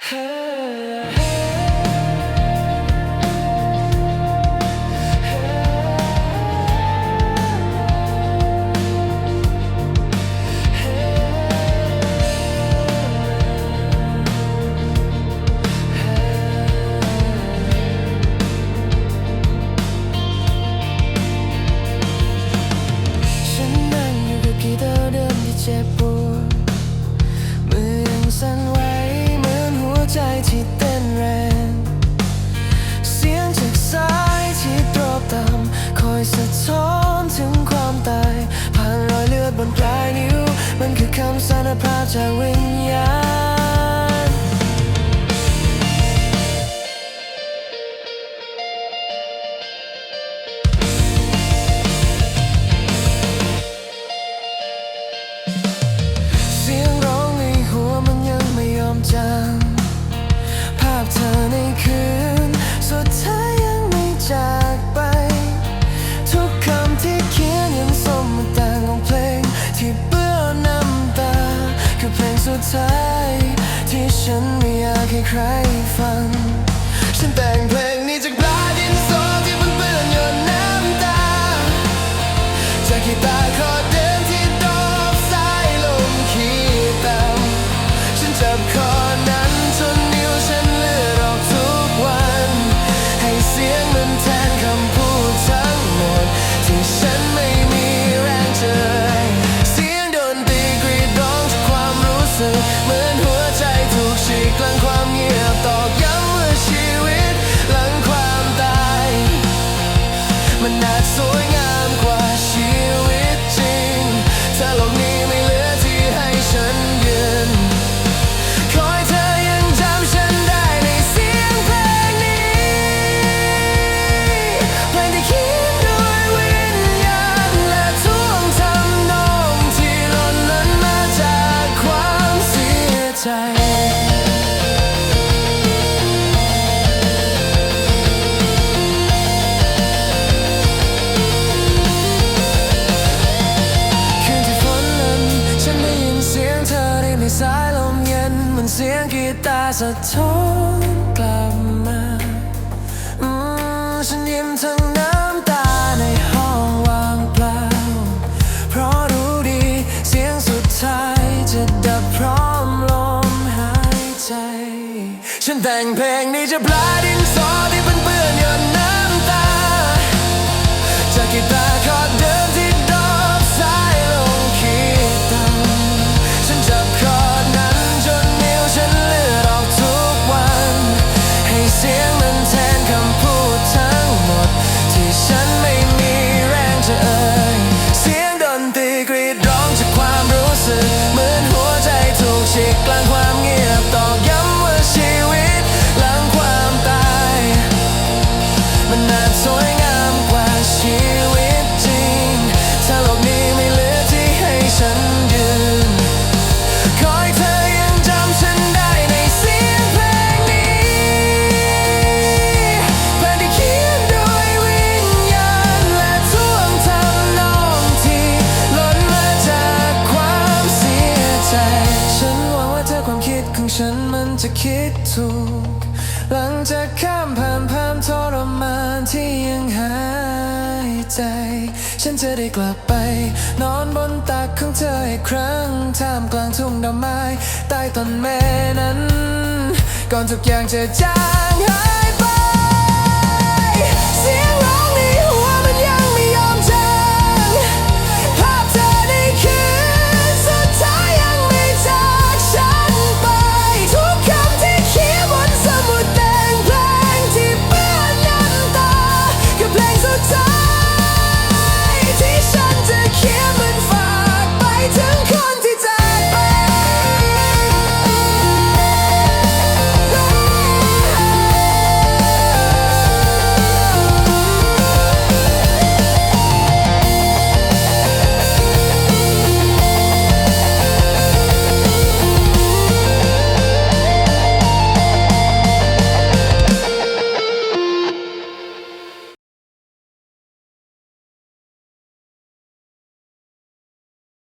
Hey. ท้อนถึงความตาย ผ่านรอยเลือดบนปลายนิ้ว มันคือคำสารภาพจากวิญญาณ ฉันไม่อยากให้ใครฟัง ฉันแต่งเพลงนี้จากปลายดินสอที่มันเปื้อนหยดน้ำตาจากกี่ตาร์อด but not so young. ายลมเย็นเหมือนเสียงกีตาร์สะท้อนกลับมาฉันยิ้มทั้งน้ำตาในห้องว่างเปล่า เพราะรู้ดีเสียงสุดท้ายจะดับพร้อมลมหายใจ ฉันแต่งเพลงนี้จะปลาดินสอที่เป็นเปื้อนหยดน้ำตาจากกีตาร์ จะคิดถูก หลังจากข้ามผ่านความทรมานที่ยังหายใจ ฉันจะได้กลับไป นอนบนตักของเธออีกครั้ง ท่ามกลางทุ่งดอกไม้ ใต้ต้นแม่นั้น ก่อนทุกอย่างจะจางหาย